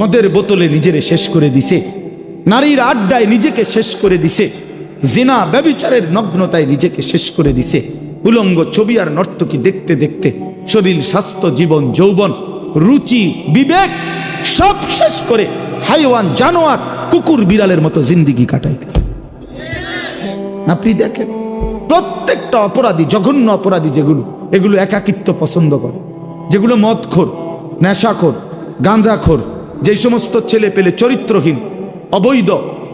মদের বোতলে নিজেরে শেষ করে দিছে। নারীর আড্ডায় নিজেকে শেষ করে দিছে। জিনা ব্যবিচারের নগ্নতায় নিজেকে শেষ করে দিছে। উলঙ্গ ছবি আর নর্তকী দেখতে দেখতে শরীর, স্বাস্থ্য, জীবন, যৌবন, রুচি, বিবেক সব শেষ করে হাইওয়ান, জানোয়ার, কুকুর বিড়ালের মতো জিন্দিগি কাটাইতেছে। আপনি দেখেন, প্রত্যেকটা অপরাধী, জঘন্য অপরাধী যেগুলো, এগুলো একাকিত্ব পছন্দ করে। যেগুলো মদখোর, নেশাখোর গাঁজাখোর, যে সমস্ত ছেলে পেলে চরিত্রহীন, অবৈধ,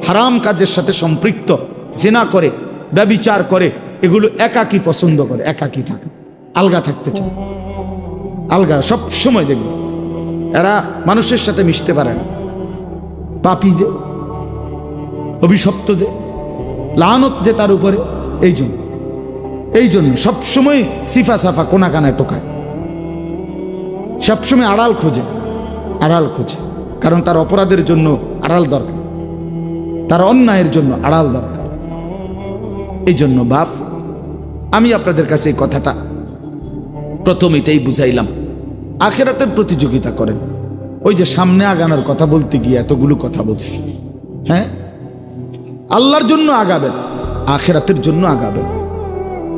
হারাম কাজের সাথে সম্পৃক্ত, জেনা করে, ব্যবিচার করে, এগুলো একাকী পছন্দ করে, একাকী থাকে, আলগা থাকতে চায়। আলগা, সব সময় দেখবে। এরা মানুষের সাথে মিশতে পারে না। পাপি যে, অভিশপ্ত যে, লানত যে তার উপরে, এই জন্য। এই জন্য সবসময় সিফা সাফা কোনা কানায় টোকায় সবসময় আড়াল খোঁজে। আড়াল খুঁজে। কারণ তার অপরাধের জন্য আড়াল দরকার। তার অন্যায়ের জন্য আড়াল দরকার। এই জন্য বাপ, আমি আপনাদের কাছে এই কথাটা প্রথম এটাই বুঝাইলাম। আখেরাতের প্রতিযোগিতা করেন। ওই যে সামনে আগানোর কথা বলতে গিয়ে এতগুলো কথা বলছি। হ্যাঁ? আল্লাহর জন্য আগাবেন, আখেরাতের জন্য আগাবেন।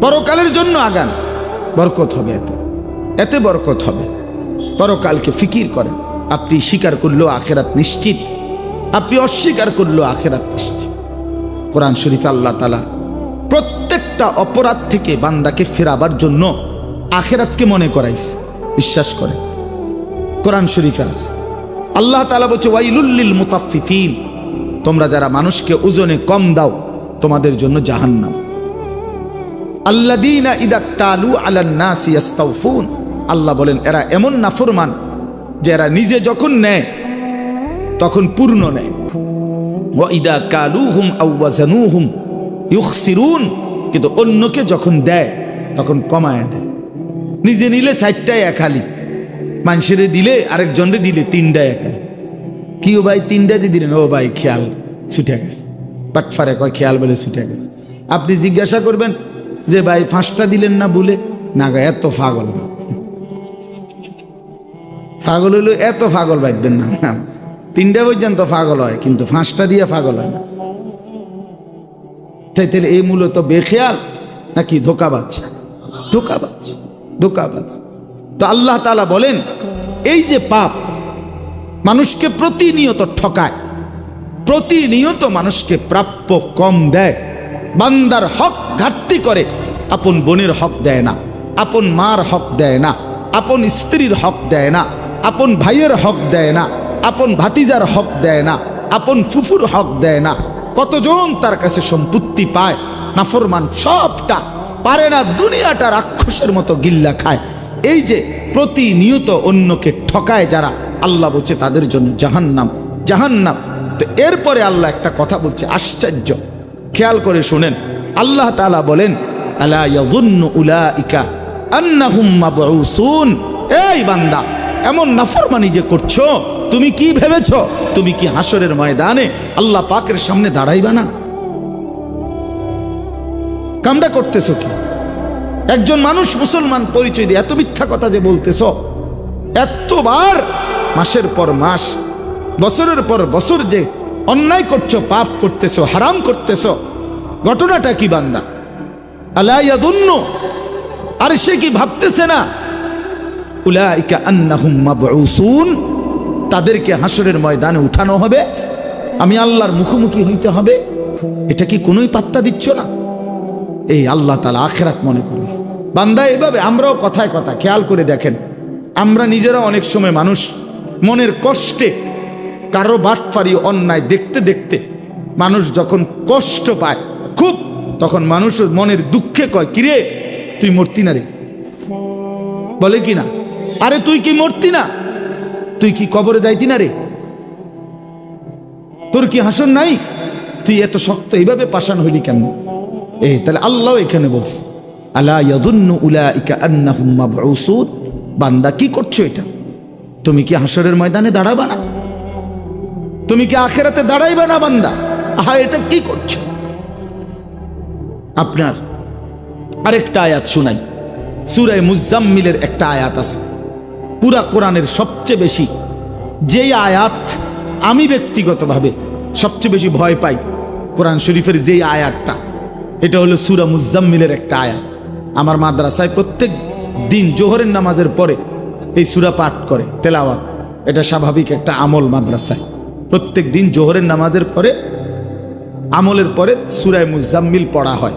পরকালের জন্য আগান, বরকত হবে এতে। এতে বরকত হবে। পরকালকে ফিকির করেন। আপনি স্বীকার করলেও আখেরাত নিশ্চিত। আপনি অস্বীকার করলেও আখেরাত নিশ্চিত। কোরআন শরীফ আল্লাহ তালা প্রত্যেকটা অপরাধ থেকে বান্দাকে ফেরাবার জন্য আখেরাতকে মনে করাইছে। বিশ্বাস করে কোরআন শরীফে আছে। আল্লাহ তালা বলছে ওয়াইলুল্লিল মুতাফিফিন তোমরা যারা মানুষকে ওজনে কম দাও, তোমাদের জন্য জাহান্নাম। আল্লাদিনা আলান্নাসি ইয়াস্তাউফুন। আল্লাহ বলেন, এরা এমন নাফরমান যে এরা নিজে যখন নেয়, তখন পূর্ণ নেয়। ওয়া ইদা কালুহুম আও ওয়াজানুহুম ইউখসিরুন, কিন্তু অন্যকে যখন দেয়, তখন কমায় দেয়। নিজে নিলে ষাটটায় একালি মানুষের দিলে আরেকজনরে দিলে তিনটায় একালি কি ও ভাই তিনটা যে দিলেন? ও ভাই, খেয়াল ছুটে গেছে। পাটফারে কয়, খেয়াল বলে ছুটে গেছে। আপনি জিজ্ঞাসা করবেন যে, ভাই ফাঁসটা দিলেন না বলে না এত ফাগল না। পাগল হইল, এত পাগল ভাববেন না। তিনটা পর্যন্ত পাগল হয়, কিন্তু ফাঁসটা দিয়ে পাগল হয় না। তাই তাহলে এই মূলত বেখেয়াল নাকি ধোকাবাজ? ধোকাবাজ ধোকাবাজ। তো আল্লাহ তালা বলেন, এই যে পাপ মানুষকে প্রতিনিয়ত ঠকায়, প্রতিনিয়ত মানুষকে প্রাপ্য কম দেয়, বান্দার হক ঘাটতি করে, আপন বোনের হক দেয় না, আপন মার হক দেয় না, আপন স্ত্রীর হক দেয় না। আপন ভাইয়ের হক দেয় না, আপন ভাতিজার হক দেয় না, আপন ফুফুর হক দেয় না। কতজন তার কাছে সম্পত্তি পায়? নাফরমান সবটা পারে না, দুনিয়াটা রাক্ষসের মতো গিল্লা খায়। এই যে প্রতিনিয়ত অন্যকে ঠকায় যারা, আল্লাহ বলছে তাদের জন্য জাহান্নাম জাহান্নাম। তো এরপরে আল্লাহ একটা কথা বলছে, আশ্চর্য। খেয়াল করে শোনেন, আল্লাহ তাআলা বলেন, আলা ইয়াযুন্নু উলাইকা আন্নাহুম মাবউসুন? এই বান্দা এমন নাফরমানি যে করছ, তুমি কি ভেবেছ? তুমি কি হাসরের ময়দানে আল্লাহ পাকের সামনে দাঁড়াইবা না? কামটা করতেছো কি? একজন মানুষ মুসলমান পরিচয় দিয়ে এত মিথ্যা কথা যে বলতেছ, এতবার মাসের পর মাস, বছরের পর বছর যে অন্যায় করছ, পাপ করতেছো, হারাম করতেছ, ঘটনাটা কি বান্দা? আলাইয়াদুন্ন আর সে কি ভাবতেছে না উলাইকা আন্নাহুম মাবউসুন। তাদেরকে হাসরের ময়দানে উঠানো হবে। আমি আল্লাহর মুখোমুখি হইতে হবে। এটা কি কোনোই পাত্তা দিচ্ছ না? এই আল্লাহ তালা আখেরাত মনে করিস। বান্দা, এভাবে আমরাও কথায় কথা খেয়াল করে দেখেন। আমরা নিজেরা অনেক সময় মানুষ, মনের কষ্টে কারও বাটপারি অন্যায় দেখতে দেখতে মানুষ যখন কষ্ট পায় খুব, তখন মানুষ মনের দুঃখে কয়, কিরে, তুই মূর্তি না রে? বলে কি না? আরে তুই কি মরতি না? তুই কি কবরে যাইতি না রে? তোর কি হাসন নাই? তুই এত শক্ত এইভাবে পাষাণ হইলি কেন? এই তাহলে আল্লাহ এখানে বলছে, আলা বান্দা কি করছ এটা? তুমি কি হাসরের ময়দানে দাঁড়াবা না? তুমি কি আখেরাতে দাঁড়াইবে না বান্দা? আহা, এটা কি করছ? আপনার আরেকটা আয়াত শুনাই। সুরায় মুজাম্মিলের একটা আয়াত আছে। পুরা কোরআনের সবচেয়ে বেশি যেই আয়াত আমি ব্যক্তিগতভাবে সবচেয়ে বেশি ভয় পাই কোরআন শরীফের যেই আয়াতটা, এটা হলো সুরা মুজাম্মিলের একটা আয়াত। আমার মাদ্রাসায় প্রত্যেক দিন জোহরের নামাজের পরে এই সুরা পাঠ করে, তেলাওয়াত। এটা স্বাভাবিক একটা আমল মাদ্রাসায়। প্রত্যেক দিন জোহরের নামাজের পরে, আমলের পরে সুরায় মুজাম্মিল পড়া হয়।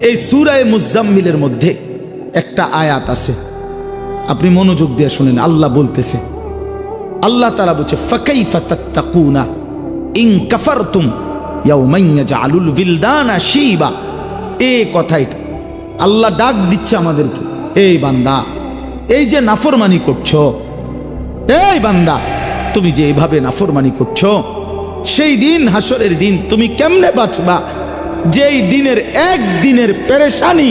এই সুরায় মুজাম্মিলের মধ্যে একটা আয়াত আছে আপনি মনোযোগ দিয়ে শুনেন, আল্লাহ বলতেছে, আল্লাহ তারা বলছে ফাকাই ফাতাত্তাকুনা ইন কাফারতুম ইয়াউমান ইয়াজআলুল বিলদানা শিবা। এ কথা আল্লাহ ডাক দিচ্ছে আমাদেরকে, এই বান্দা, এই যে নাফরমানি করছ, এই বান্দা, তুমি যে এভাবে নাফরমানি করছ, সেই দিন হাসরের দিন তুমি কেমনে বাঁচবা? যেই দিনের এক দিনের পেরেশানি,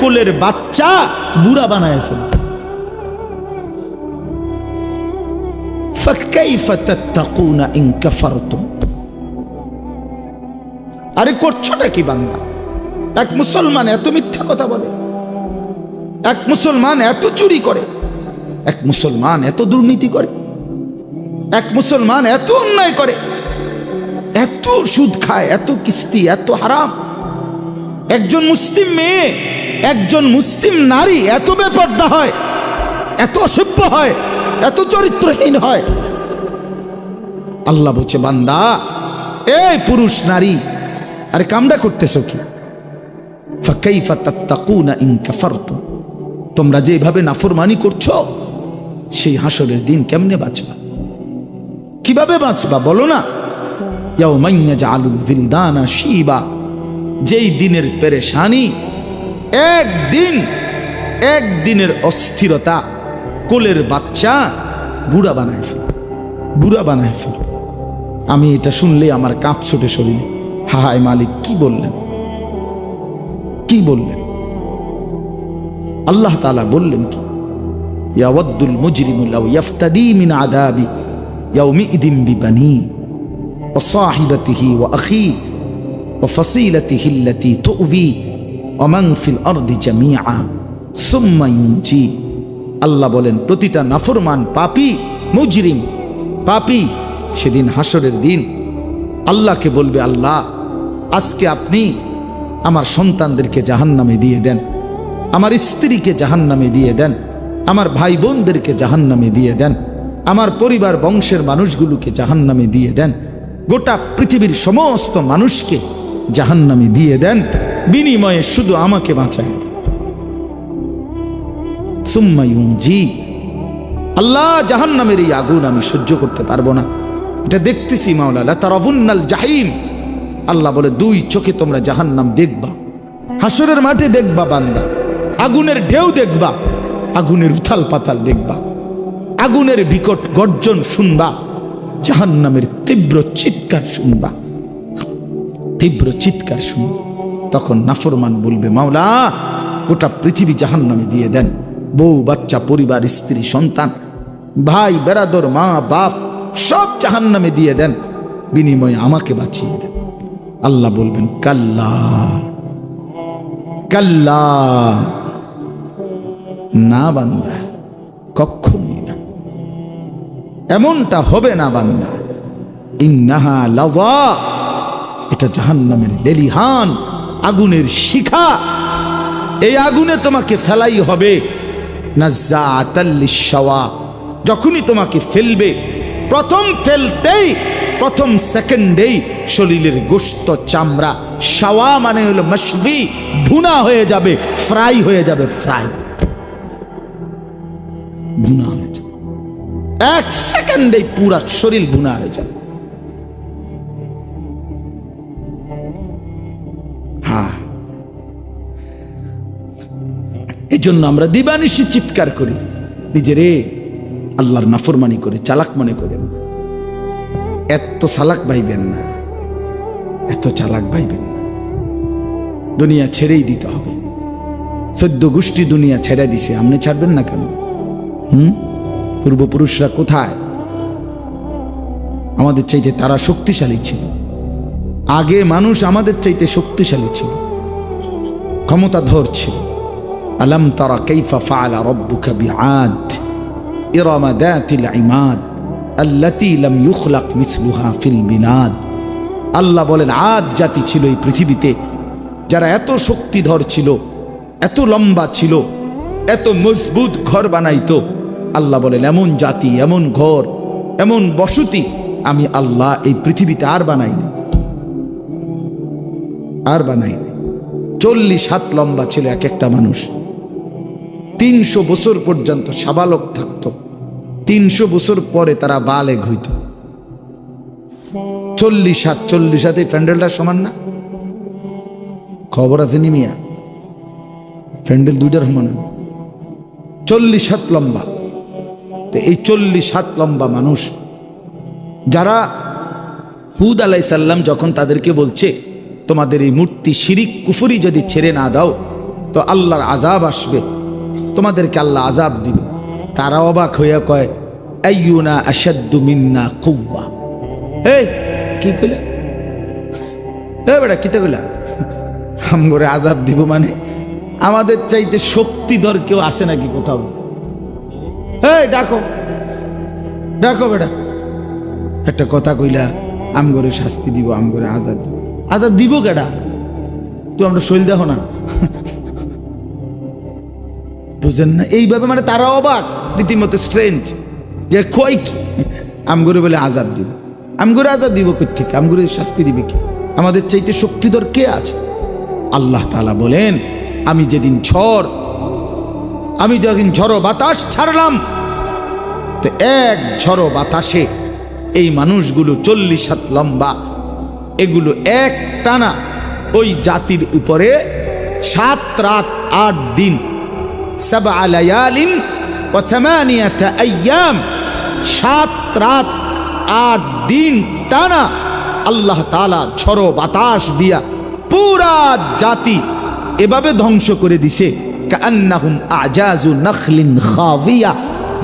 কোলের বাচ্চা বুড়া বানায় ফেলবে। আরে করছোটা কি বান্দা? এক মুসলমান এত মিথ্যা কথা বলে, এক মুসলমান এত চুরি করে, এক মুসলমান এত দুর্নীতি করে, এক মুসলমান এত অন্যায় করে, এত সুদ খায়, এত কিস্তি, এত হারাম। একজন মুসলিম মেয়ে, একজন মুসলিম নারী এত বেপর্দা হয়, এত অসভ্য হয় এত চরিত্রহীন হয়। আল্লাহ বলছে, বান্দা, এই পুরুষ, নারী, আরে কামড়া করতেছো কি? তোমরা যেভাবে নাফরমানি করছ, সেই হাসরের দিন কেমনে বাঁচবা? কীভাবে বাঁচবা বলো না? যেই দিনের পেরেশানি, একদিন, একদিনের অস্থিরতা। কোলের বাচ্চা বুড়া বানায় ফেল, বুড়া বানায় ফেল। আমি এটা শুনলে আমার কাঁপ ছুটে শরীরে হাহায় মালিক, কি বললেন? কি বললেন? আল্লাহ তালা বললেন কি ইয়াওয়াদ্দুল মুজরিমু লাউ ইয়াফতাদি মিন আদাবি ইয়াউমিইদিন বিবানি ওয়া সাহিবাতিহি ওয়া আখি ওয়া ফাসিলাতিহি আল্লাতী তুউবি ওয়া মান ফিল আল্লাহ বলেন, প্রতিটা নাফরমান পাপি, মুজরিম পাপি, সেদিন হাসরের দিন আল্লাহকে বলবে, আল্লাহ, আজকে আপনি আমার সন্তানদেরকে জাহান্নামে দিয়ে দেন, আমার স্ত্রীকে জাহান্নামে দিয়ে দেন, আমার ভাই বোনদেরকে জাহান্নামে দিয়ে দেন, আমার পরিবার বংশের মানুষগুলোকে জাহান্নামে দিয়ে দেন, গোটা পৃথিবীর সমস্ত মানুষকে জাহান্নামে দিয়ে দেন, বিনিময়ে শুধু আমাকে বাঁচায় আল্লাহ জাহান্নামের এই আগুন আমি সহ্য করতে পারব না। এটা দেখতেছি মাওলানা তার অবুন্নাল জাহিম। আল্লাহ বলে, দুই চোখে তোমরা জাহান্নাম দেখবা, হাসরের মাঠে দেখবা বান্দা, আগুনের ঢেউ দেখবা, আগুনের উথাল পাতাল দেখবা, আগুনের বিকট গর্জন শুনবা, জাহান্নামের তীব্র চিৎকার শুনবা। তীব্র চিৎকার শুন তখন নাফরমান বলবে, মাওলা, গোটা পৃথিবী জাহান্নামে দিয়ে দেন। বউ, বাচ্চা, পরিবার, স্ত্রী, সন্তান, ভাই, বেড়াদর, মা, বাপ, সব জাহান্নামে দিয়ে দেন। বিনিময়ে আমাকে বাঁচিয়ে দেন। আল্লাহ বলবেন, কাল্লা কাল্লা, না বান্দা কখনই না। এমনটা হবে না বান্দা। ইন্নাহা লাভা এটা জাহান্নামের লেলিহান, আগুনের শিখা। এই আগুনে তোমাকে ফেলাই হবে। যখনই তোমাকে ফেলবে, প্রথম ফেলতেই, প্রথম সেকেন্ডেই শরীরের গোস্ত চামড়া, শাওয়া মানে হলো মশবি ভুনা হয়ে যাবে, ফ্রাই হয়ে যাবে, ফ্রাই। ভুনা হয়ে যাবে। এক সেকেন্ডেই পুরা শরীর ভুনা হয়ে যাবে। জন্য আমরা দিবানিশি চিৎকার করি। নিজেরে আল্লাহর নাফরমানি করে, চালাক মনে করেন। এত চালাক ভাইবেন না, এত চালাক ভাইবেন না। দুনিয়া ছেড়েই দিতে হবে। সদ্য গোষ্ঠী দুনিয়া ছেড়ে দিছে, আপনি ছাড়বেন না কেন? হুম? পূর্বপুরুষরা কোথায়? আমাদের চাইতে তারা শক্তিশালী ছিল। আগে মানুষ আমাদের চাইতে শক্তিশালী ছিল। ক্ষমতাধর ছিল। আলম তারা কৈফা ফাআলা রব্বুকা বিআদ? ইরামা দাতিল ইমাদ, আল্লাতি লাম ইউখলাক মিসলুহা ফিল বিনাদ আল্লাহ বলেন, আদ জাতি ছিল এই পৃথিবীতে যারা এত শক্তিধর ছিল, এত লম্বা ছিল, এত মজবুত ঘর বানাইতো। আল্লাহ বলেন, এমন জাতি, এমন ঘর, এমন বসতি আমি আল্লাহ এই পৃথিবীতে আর বানাইনি। আর বানাইনি। চল্লিশ হাত লম্বা ছিল এক একটা মানুষ। তিনশো বছর পর্যন্ত সাবালক থাকতো। তিনশো বছর পরে তারা বালেগ হইত চল্লিশ হাত, চল্লিশ হাতে প্যান্ডেলটা সমান না? খবর আছে নিমিয়া প্যান্ডেল দুইটার সমান চল্লিশ হাত লম্বা। তো এই চল্লিশ হাত লম্বা মানুষ, যারা হুদ আলাই সাল্লাম যখন তাদেরকে বলছে, তোমাদের এই মূর্তি শিরিক কুফুরি যদি ছেড়ে না দাও, তো আল্লাহর আজাব আসবে। তোমাদেরকে আল্লাহ আজাব দিবে। তারা অবাক হইয়া কয়, আইয়ুনা আসাদ্দু মিন্না কুవ్వা এই, কি কইলা? এ বেটা কিতে কইলা? হাম করে আজাব দিব মানে আমাদের চাইতে শক্তিধর কেউ আছে নাকি কোথাও? এই, ডাকো ডাকো বেটা। একটা কথা কইলা আম করে শাস্তি দিব আম করে আজাদ আজাদ দিব কেডা? তুই আমরা শৈল দেখো না? বুঝেন না? এইভাবে মানে তারা অবাক। রীতিমতো স্ট্রেঞ্জ যে কই কি? আমগুরে বলে আজাদ দিব। আমগুরে আজাদ দিব কোথেকে আমগুরে শাস্তি দিবে কি? আমাদের চাইতে শক্তিধর কে আছে? আল্লাহ তাআলা বলেন, আমি যেদিন ঝড়, আমি যেদিন ঝড়ো বাতাস ছাড়লাম, তো এক ঝড়ো বাতাসে এই মানুষগুলো চল্লিশ হাত লম্বা, এগুলো এক টানা ওই জাতির উপরে সাত রাত, আট দিন সাবা লায়ালিন ও থামানিয়াতা আইয়াম সাত রাত, আট দিন টানা আল্লাহ তালা ঝড়ো বাতাস দিয়া পুরা জাতি এভাবে ধ্বংস করে দিছে। কান্নাহুম আজাজু নখলিন খাবিয়া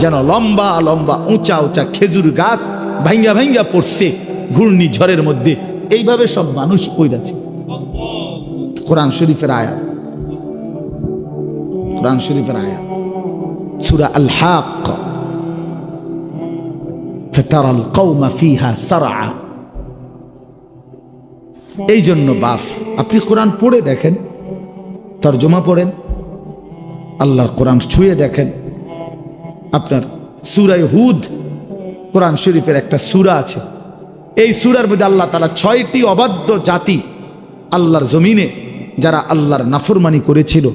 যেন লম্বা লম্বা উঁচা উঁচা খেজুর গাছ ভাঙ্গা ভাঙ্গা পড়ছে ঘূর্ণি ঝড়ের মধ্যে। এইভাবে সব মানুষ পইরাছে কোরআন শরীফের আয়াত। কোরআন শরীফের আয়াত। সুরা আল হাক কৌমা ফিহা সারা এই জন্য বাফ আপনি কোরআন পড়ে দেখেন, তর্জমা পড়েন, আল্লাহর কোরআন ছুঁয়ে দেখেন। আপনার সুরায় হুদ, কোরআন শরীফের একটা সুরা আছে। এই সুরার মধ্যে আল্লাহ তালা ছয়টি অবাধ্য জাতি আল্লাহর জমিনে, যারা আল্লাহর নাফরমানি করেছিল।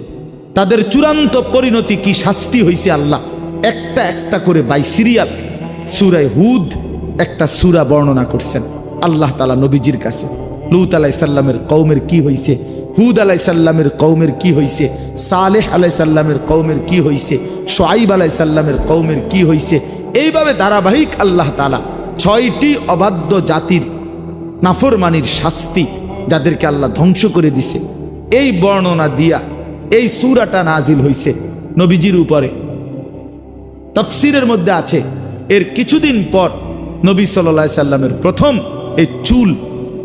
তাদের চূড়ান্ত পরিণতি কি শাস্তি হয়েছে আল্লাহ? একটা একটা করে বাই সিরিয়াল সুরায় হুদ, একটা সুরা বর্ণনা করছেন আল্লাহ তালা নবীজির কাছে। লুত আলাই সাল্লামের কৌমের কি হয়েছে হুদ আলাই সাল্লামের কৌমের কি হয়েছে সালেহ আলাই সাল্লামের কৌমের কি হয়েছে সোয়াইব আলাই সাল্লামের কৌমের কি হয়েছে এইভাবে ধারাবাহিক আল্লাহ তালা ছয়টি অবাধ্য জাতির নাফরমানির শাস্তি যাদেরকে আল্লাহ ধ্বংস করে দিছে। এই বর্ণনা দিয়া এই সুরাটা নাজিল হইছে নবীজির উপরে। তফসিরের মধ্যে আছে, এর কিছুদিন পর নবী সাল্লা সাল্লামের প্রথম এই চুল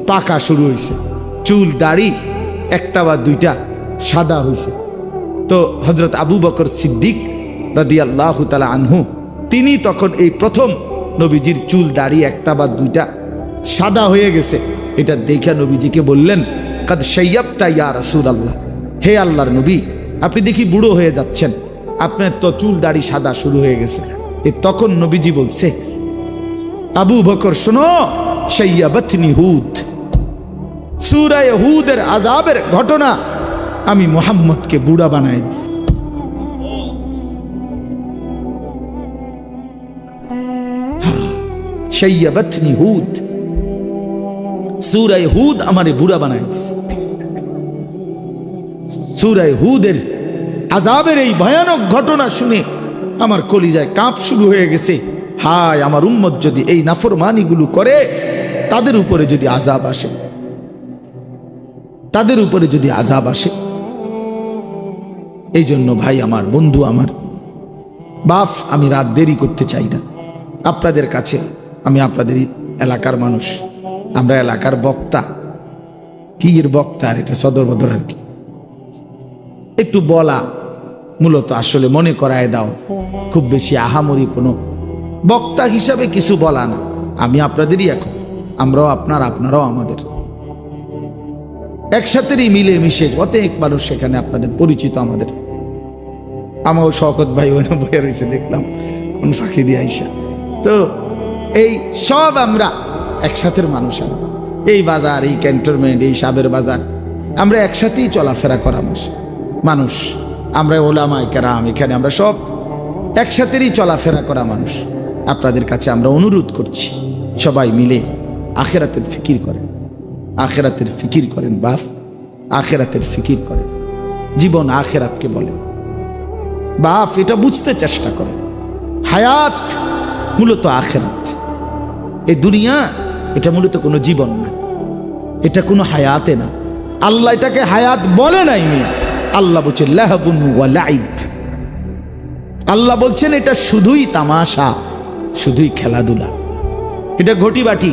পাকা শুরু হয়েছে চুল, দাড়ি, একটা বা দুইটা সাদা হয়েছে তো হজরত আবু বকর সিদ্দিক রাদি আল্লাহ তালা আনহু, তিনি তখন এই প্রথম নবীজির চুল, দাড়ি, একটা বা দুইটা সাদা হয়ে গেছে। এটা দেখে নবীজিকে বললেন, কাদ সৈয়াবটা ইয়া রসুল আল্লাহ হে আল্লাহর নবী, আপনি দেখি বুড়ো হয়ে যাচ্ছেন। আপনার তো চুল দাড়ি সাদা শুরু হয়ে গেছে। এ তখন নবীজি বলছে, আবু বকর, শোনো সৈয়াবতনি হুদ। সুরায় হুদের আজাবের ঘটনা আমি মোহাম্মদকে বুড়া বানাই দিছি। সৈয়াবতনি হুদ। সুরায় হুদ আমারে বুড়া বানাই দিছে। সুরায় হুদের আজাবের এই ভয়ানক ঘটনা শুনে আমার কলিজায় কাঁপ শুরু হয়ে গেছে। হায়, আমার উম্মত যদি এই নাফরমানিগুলো করে, তাদের উপরে যদি আজাব আসে, তাদের উপরে যদি আজাব আসে এই জন্য ভাই আমার, বন্ধু আমার বাফ আমি রাত দেরি করতে চাই না। আপনাদের কাছে আমি আপনাদের এলাকার মানুষ, আমরা এলাকার বক্তা। কি এর বক্তা আর এটা সদর বদর আর কি? একটু বলা মূলত আসলে মনে করায় দাও, খুব বেশি আহামরি কোনো বক্তা হিসাবে কিছু বলা না। আমি আপনাদেরই এখন, আমরাও আপনার, আপনারাও আমাদের। একসাথেই মিলে মিশে অনেক মানুষ সেখানে আপনাদের পরিচিত আমাদের। আমাও শকত ভাই ওই বয়ে রয়েছে, দেখলাম সাক্ষী দিয়ে আইসা। তো এই সব আমরা একসাথের মানুষ। এই বাজার, এই ক্যান্টনমেন্ট, এই সাবের বাজার, আমরা একসাথেই চলাফেরা করা মানুষ। মানুষ। আমরা ওলামায় কেরাম, এখানে আমরা সব একসাথেরই চলাফেরা করা মানুষ। আপনাদের কাছে আমরা অনুরোধ করছি, সবাই মিলে আখেরাতের ফিকির করেন। আখেরাতের ফিকির করেন বাপ আখেরাতের ফিকির করেন। জীবন আখেরাতকে বলে। বাপ এটা বুঝতে চেষ্টা করে হায়াত মূলত আখেরাত। এই দুনিয়া, এটা মূলত কোনো জীবন না। এটা কোনো হায়াতে না। আল্লাহ এটাকে হায়াত বলে নাই মিয়া। আল্লাহ বলছে লাহাবুন ওয়া আল্লাহ বলছেন, এটা শুধুই তামাশা, শুধুই খেলাধুলা। এটা ঘটি বাটি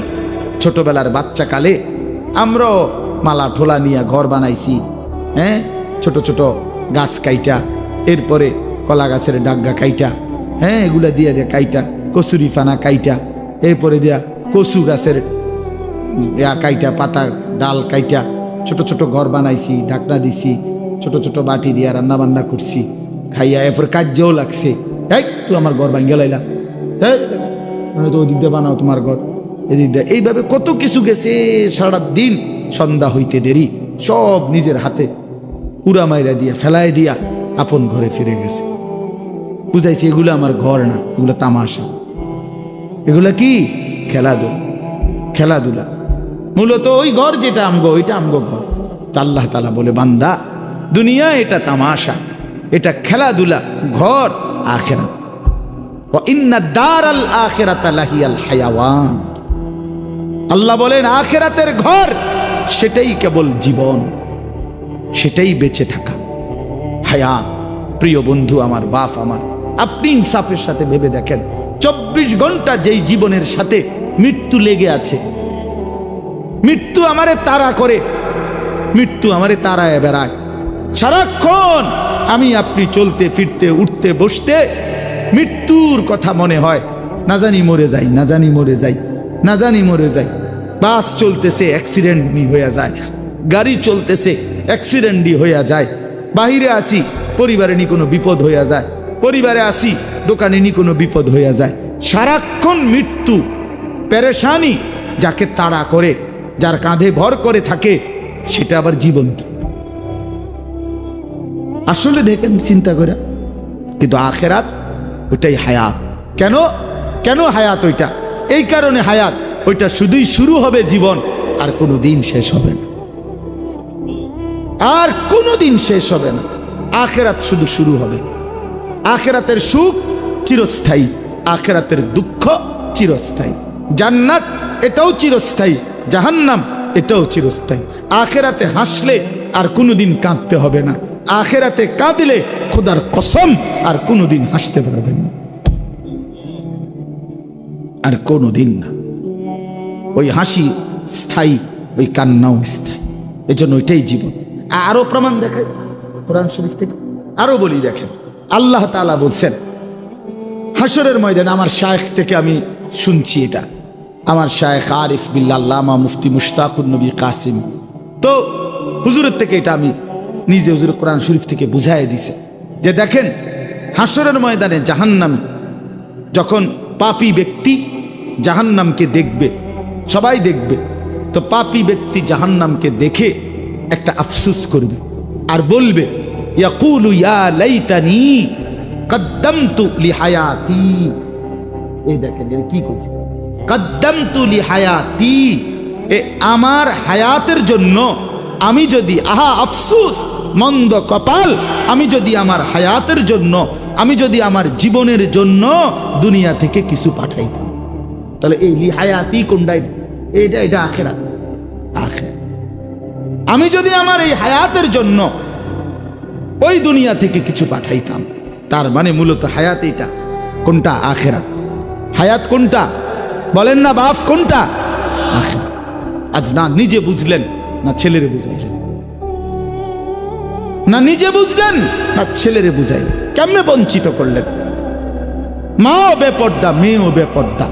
ছোটবেলার বাচ্চা কালে আমরাও মালা ঠোলা নিয়ে ঘর বানাইছি হ্যাঁ? ছোট ছোট গাছ কাইটা, এরপরে কলা গাছের ডাগ্গা কাইটা হ্যাঁ? এগুলা দিয়ে দিয়ে কাইটা, কচুরি ফানা কাইটা, এরপরে দিয়া কচু গাছের কাইটা পাতা ডাল কাইটা, ছোট ছোট ঘর বানাইছি, ঢাকনা দিছি ছোট ছোট বাটি দিয়া রান্না বান্না করছি। খাইয়া এরপর কাজ্যও লাগছে। এই, তুই আমার ঘর ভাঙ্গে লাইলা। এই তো ওই দিক দিয়ে বানাও তোমার ঘর। এদিক দিয়ে। এইভাবে কত কিছু গেছে সারা দিন সন্ধ্যা হইতে দেরি। সব নিজের হাতে। উড়া মাইরা দিয়া, ফেলায় দিয়া আপন ঘরে ফিরে গেছে। বুঝাইছি, এগুলো আমার ঘর না, এগুলো তামাশা। এগুলো কি? খেলাধুলা। খেলাধুলা। মূলত ওই ঘর যেটা আমগো, ওইটা আমগো ঘর। তা আল্লাহ তালা বলে, বান্দা দুনিয়া এটা তামাশা, এটা খেলাধুলা, ঘর, আখেরাত। আল্লাহ বলেন, আখেরাতের ঘর সেটাই কেবল জীবন, সেটাই বেঁচে থাকা। হায়াত, প্রিয় বন্ধু আমার, বাপ আমার, আপনি ইনসাফের সাথে ভেবে দেখেন, চব্বিশ ঘণ্টা যেই জীবনের সাথে মৃত্যু লেগে আছে, মৃত্যু আমারে তারা করে, মৃত্যু আমারে তাড়ায় বেড়ায়। সারাক্ষণ আমি আপনি চলতে, ফিরতে, উঠতে, বসতে মৃত্যুর কথা মনে হয়। না জানি মরে যাই, না জানি মরে যাই, না জানি মরে যাই। বাস চলতেছে, অ্যাক্সিডেন্টই হয়ে যায়। গাড়ি চলতেছে, অ্যাক্সিডেন্টই হইয়া যায়। বাহিরে আসি, পরিবারে নি কোনো বিপদ হইয়া যায়। পরিবারে আসি, দোকানে নি কোনো বিপদ হইয়া যায়। সারাক্ষণ মৃত্যু, পেরেশানি যাকে তাড়া করে, যার কাঁধে ভর করে থাকে, সেটা আবার জীবন কি? আসলে দেখেন, চিন্তা করে। কিন্তু আখেরাত ওইটাই হায়াত। কেন? কেন হায়াত ওইটা? এই কারণে হায়াত, ওইটা শুধুই শুরু হবে জীবন, আর কোনো দিন শেষ হবে না। আর কোনো দিন শেষ হবে না। আখেরাত শুধু শুরু হবে। আখেরাতের সুখ চিরস্থায়ী। আখেরাতের দুঃখ চিরস্থায়ী। জান্নাত, এটাও চিরস্থায়ী। জাহান্নাম, এটাও চিরস্থায়ী। আখেরাতে হাসলে আর কোনোদিন কাঁদতে হবে না। আখেরাতে কাঁদলে খোদার কসম আর কোনোদিন হাসতে পারবেন না। আর কোনোদিন না। ওই হাসি স্থায়ী, ওই কান্নাও স্থায়ী। এজন্য ওইটাই জীবন। আরও প্রমাণ দেখেন কোরআন শরীফ থেকে। আরও বলি দেখেন, আল্লাহ তাআলা বলছেন হাসরের ময়দানে আমার শায়েখ থেকে আমি শুনছি এটা। আমার শায়েখ আরিফ বিল্লা আল্লামা মুফতি মুশতাকুর নবী কাসিম। তো হুজুরের থেকে এটা আমি নিজে হুজুর কোরআন শরীফ থেকে বুঝাই দিছে। যে দেখেন, হাসরের ময়দানে জাহান্নাম যখন পাপী ব্যক্তি জাহান্নামকে দেখবে, সবাই দেখবে, তো পাপী ব্যক্তি জাহান্নামকে দেখে একটা আফসুস করবে আর বলবে ইয়া লিহায়াতি। এ, আমার হায়াতের জন্য আমি যদি, আহা, আফসুস মন্দ কপাল, আমি যদি আমার হায়াতের জন্য, আমি যদি আমার জীবনের জন্য দুনিয়া থেকে কিছু পাঠাইতাম তাহলে এই লিহায়াতি কোনটাই? এটা এটা আখেরা আখেরা। আমি যদি আমার এই হায়াতের জন্য ওই দুনিয়া থেকে কিছু পাঠাইতাম, তার মানে মূলত হায়াত এটা কোনটা? আখেরাত। হায়াত কোনটা? বলেন না, বাফ কোনটা? আজ না, নিজে বুঝলেন, না ছেলেরে বুঝাইলেন। না নিজে বুঝলেন, না ছেলেরে বুঝাইলেন। কেমনে বঞ্চিত করলেন? মাও বেপর্দা, মেয়েও বেপর্দা।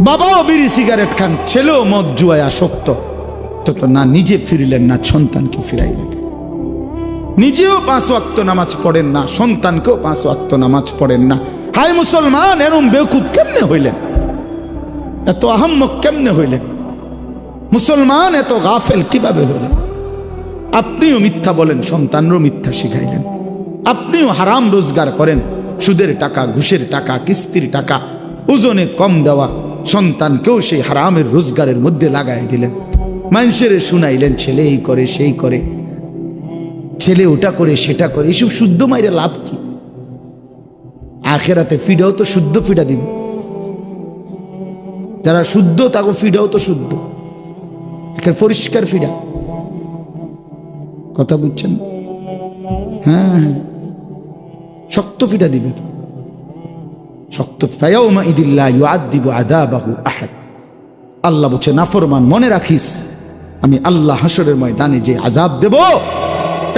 বাবাও বিড়ি সিগারেট খান, ছেলেও মদ জুয়ায় আসক্ত। তো তো না নিজে ফিরিলেন, না সন্তানকে ফিরাইলেন। নিজেও পাঁচ ওয়াক্ত নামাজ পড়েন না, সন্তানকেও পাঁচ ওয়াক্ত নামাজ পড়েন না। হাই মুসলমান, এরম বেকুব কেমনে হইলেন? এত আহম্মক কেমনে হইলেন? মুসলমান এত গাফেল কীভাবে হইলেন? আপনিও মিথ্যা বলেন, সন্তানরও মিথ্যা শিখাইলেন। আপনিও হারাম রোজগার করেন, সুদের টাকা, ঘুষের টাকা, কিস্তির টাকা, ওজনে কম দেওয়া, সন্তানকেও সেই হারামের রোজগারের মধ্যে লাগাই দিলেন। মানুষের শুনাইলেন ছেলে এই করে, সেই করে। ছেলে ওটা করে, সেটা করে, এসব শুদ্ধ মাইরে লাভ কি? আখেরাতে ফিডাও তো শুদ্ধ ফিডা দিবে। যারা শুদ্ধ তাকে ফিডাও তো শুদ্ধ। পরিষ্কার ফিডা। কথা বুঝছেন? হ্যাঁ হ্যাঁ। শক্ত ফিডা দিবে শক্ত ফায়াউমা ইদিল্লা ইউআদ্দিব আদাবাহু আহাদ। আল্লাহ বলছে, নাফরমান, মনে রাখিস, আমি আল্লাহ হাসরের ময়দানে যে আজাব দেব,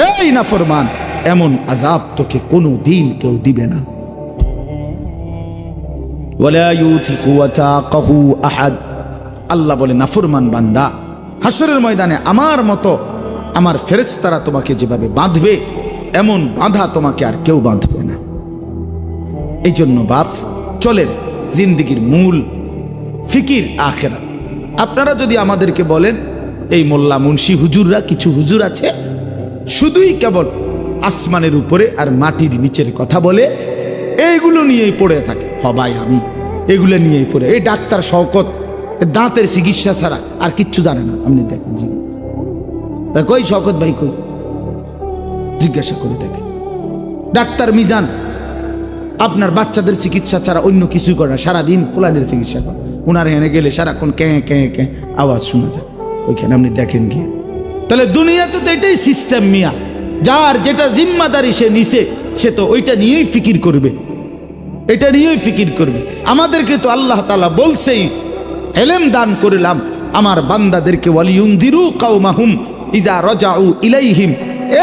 এই নাফরমান, এমন আজাব তোকে কোনো দিন কেউ দিবে না। আল্লাহ বলে, নাফরমান বান্দা, হাসরের ময়দানে আমার মতো আমার ফেরেশতারা তোমাকে যেভাবে বাঁধবে, এমন বাঁধা তোমাকে আর কেউ বাঁধবে না। এই জন্য বাপ, চলেন জিন্দিগির মূল ফিকির আখেরা। আপনারা যদি আমাদেরকে বলেন, এই মোল্লা মুন্সি হুজুররা কিছু হুজুর আছে? শুধুই কেবল আসমানের উপরে আর মাটির নিচের কথা বলে, এইগুলো নিয়েই পড়ে থাকে। হবাই আমি, এগুলো নিয়েই পড়ে। এই ডাক্তার শওকত দাঁতের চিকিৎসা ছাড়া আর কিচ্ছু জানে না। আপনি দেখেন কই শওকত ভাই কই? জিজ্ঞাসা করে দেখেন ডাক্তার মিজান, আপনার বাচ্চাদের চিকিৎসা ছাড়া অন্য কিছুই করে না, সারাদিন পোলানের চিকিৎসা করে। ওনার এনে গেলে সারাক্ষণ ক্যাঁ ক্যাঁ ক্যাঁ আওয়াজ শোনা যায়। ওইখানে আপনি দেখেন গিয়ে। তাহলে দুনিয়াতে তো এটাই সিস্টেম মিয়া। যার যেটা জিম্মাদারি সে নিছে, সে তো ওইটা নিয়েই ফিকির করবে। এটা নিয়েই ফিকির করবে। আমাদেরকে তো আল্লাহ তালা বলছেই, এলেম দান করলাম, আমার বান্দাদেরকে ওয়ালিউন্দিরু কাউমাহুম ইজা রজাউ ইলাইহিম।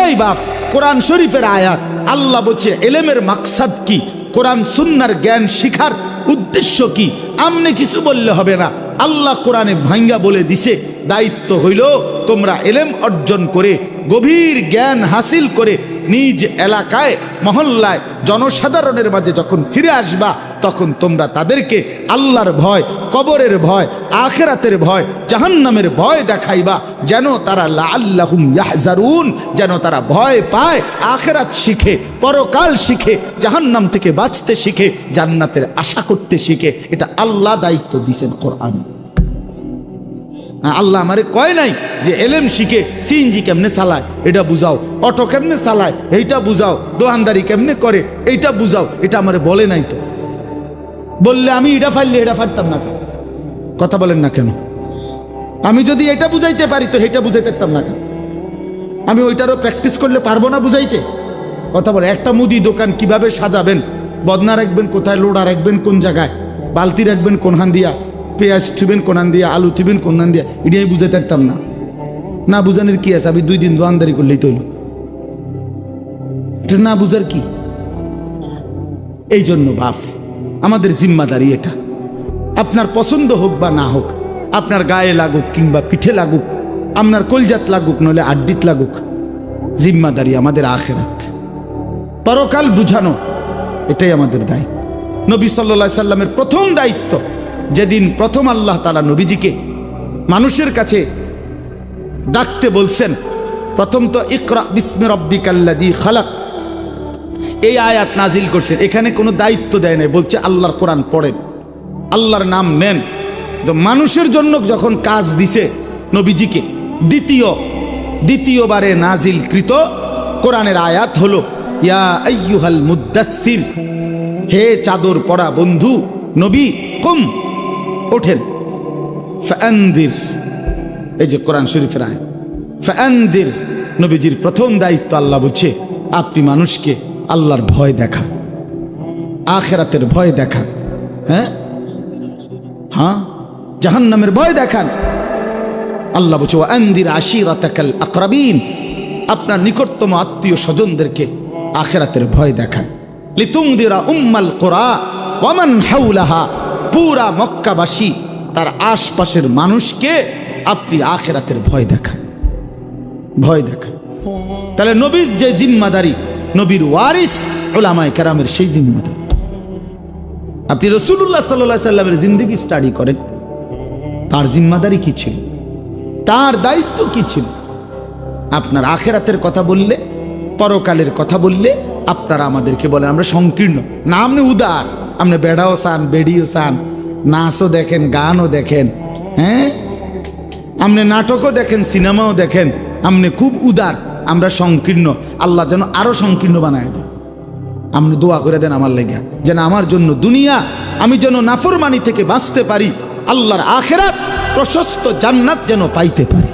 এই বাফ কোরআন শরীফের আয়াত। আল্লাহ বলছে, এলেমের মাকসাদ কি? কোরআন সুন্নার জ্ঞান শিখার উদ্দেশ্য কি? আমনে কিছু বললে হবে না। আল্লাহ কোরআনে ভাঙ্গা বলে দিছে। দায়িত্ব হইল তোমরা এলেম অর্জন করে, গভীর জ্ঞান হাসিল করে নিজ এলাকায়, মহল্লায়, জনসাধারণের মাঝে যখন ফিরে আসবা, তখন তোমরা তাদেরকে আল্লাহর ভয়, কবরের ভয়, আখেরাতের ভয়, জাহান্নামের ভয় দেখাইবা, যেন তারা আল্লাহুম ইয়াহজারুন, যেন তারা ভয় পায়, আখেরাত শিখে, পরকাল শিখে, জাহান্নাম থেকে বাঁচতে শিখে, জান্নাতের আশা করতে শিখে। এটা আল্লাহ দায়িত্ব দিছেন কোরআনে। আল্লাহ আমারে কয় নাই যে এলেম শিখে সিএনজি কেমনে চালায়, এটা বুঝাও। অটো কেমনে চালায়, এইটা বুঝাও। দোকানদারি কেমনে করে, এইটা বুঝাও। এটা আমারে বলে নাই তো। বললে আমি এটা ফাইললে এটা ফাটতাম না কথা বলেন না কেন? আমি যদি এটা বুঝাইতে পারি তো এটা বুঝাইতে পারতাম না কেন? আমি ওইটারও প্র্যাকটিস করলে পারব না বুঝাইতে? কথা বলে, একটা মুদি দোকান কীভাবে সাজাবেন? বদনা রাখবেন কোথায়, লোড়া রাখবেন কোন জায়গায়? বালতি রাখবেন কোনখান দিয়া? পেঁয়াজ থিবেন কোনান দিয়া, আলু থিবেন কোনখান দিয়া এটাই বুঝাইতে পারতাম না। না বুঝানোর কি আছে? আমি দুই দিন দোয়ানদারি করলেই তৈল এটা না বুঝার কি? এই জন্য বাপ, আমাদের জিম্মাদারি এটা। আপনার পছন্দ হোক বা না হোক, আপনার গায়ে লাগুক কিংবা পিঠে লাগুক, আপনার কলজাত লাগুক নলে আড্ডিত লাগুক, জিম্মাদারি আমাদের আখেরাত। পরকাল বুঝানো, এটাই আমাদের দায়িত্ব। নবী সাল্লা সাল্লামের প্রথম দায়িত্ব। যেদিন প্রথম আল্লাহ তালা নবীজিকে মানুষের কাছে ডাকতে বলছেন, প্রথম তো ইকরা বিস্মে রব্বিকাল্লাদি খালাক। এই আয়াত নাজিল করছেন। এখানে কোনো দায়িত্ব দেয় নাই, বলছে আল্লাহর কোরআন পড়েন, আল্লাহর নাম নেন। কিন্তু মানুষের জন্য যখন কাজ দিছে নবীজিকে, দ্বিতীয়, দ্বিতীয়বারে নাজিল কৃত কোরআনের আয়াত হলো, ইয়া আইয়ুহাল মুদাসসির, হে চাদর পরা বন্ধু, নবী, কুম ওঠেন। ফান্দির এই যে কোরআন শরীফের আয়াত। ফান্দির নবীজির প্রথম দায়িত্ব আল্লাহ বলছে, আপনি মানুষকে আল্লাহর ভয় দেখা, আখেরাতের ভয় দেখান হ্যাঁ? হ্যাঁ? জাহান্নামের ভয় দেখান। আল্লাহ বলছে আন্দির আশিরাতাকাল আকরাবিন, আপনার নিকটতম আত্মীয় স্বজনদেরকে আখেরাতের ভয় দেখান। লিতুংদিরা উম্মাল কোরা ওয়ামান হাউলাহা পুরা মক্কাবাসী তার আশপাশের মানুষকে আপনি আখেরাতের ভয় দেখান। ভয় দেখান। তাহলে নবীর যে জিম্মাদারি, নবীর ওয়ারিস ওলামায় কেরামের সেই জিম্মাদারি। আপনি রসুল্লাহ সাল্লাহ সাল্লামের জিন্দগি স্টাডি করেন, তার জিম্মাদারি কি ছিল? তার দায়িত্ব কি ছিল? আপনার আখেরাতের কথা বললে, পরকালের কথা বললে আপনারা আমাদেরকে বলেন, আমরা সংকীর্ণ। না, আপনি উদার। আপনি বেড়াও চান, বেডিও চান, নাচও দেখেন, গানও দেখেন হ্যাঁ? আপনি নাটকও দেখেন, সিনেমাও দেখেন, আপনি খুব উদার, আমরা সংকীর্ণ, আল্লাহ যেন আরও সংকীর্ণ বানায় দেয়। আপনি দোয়া করে দেন আমার লেগে, যেন আমার জন্য দুনিয়া, আমি যেন নাফরমানি থেকে বাঁচতে পারি, আল্লাহর আখেরাত, প্রশস্ত জান্নাত যেন পাইতে পারি।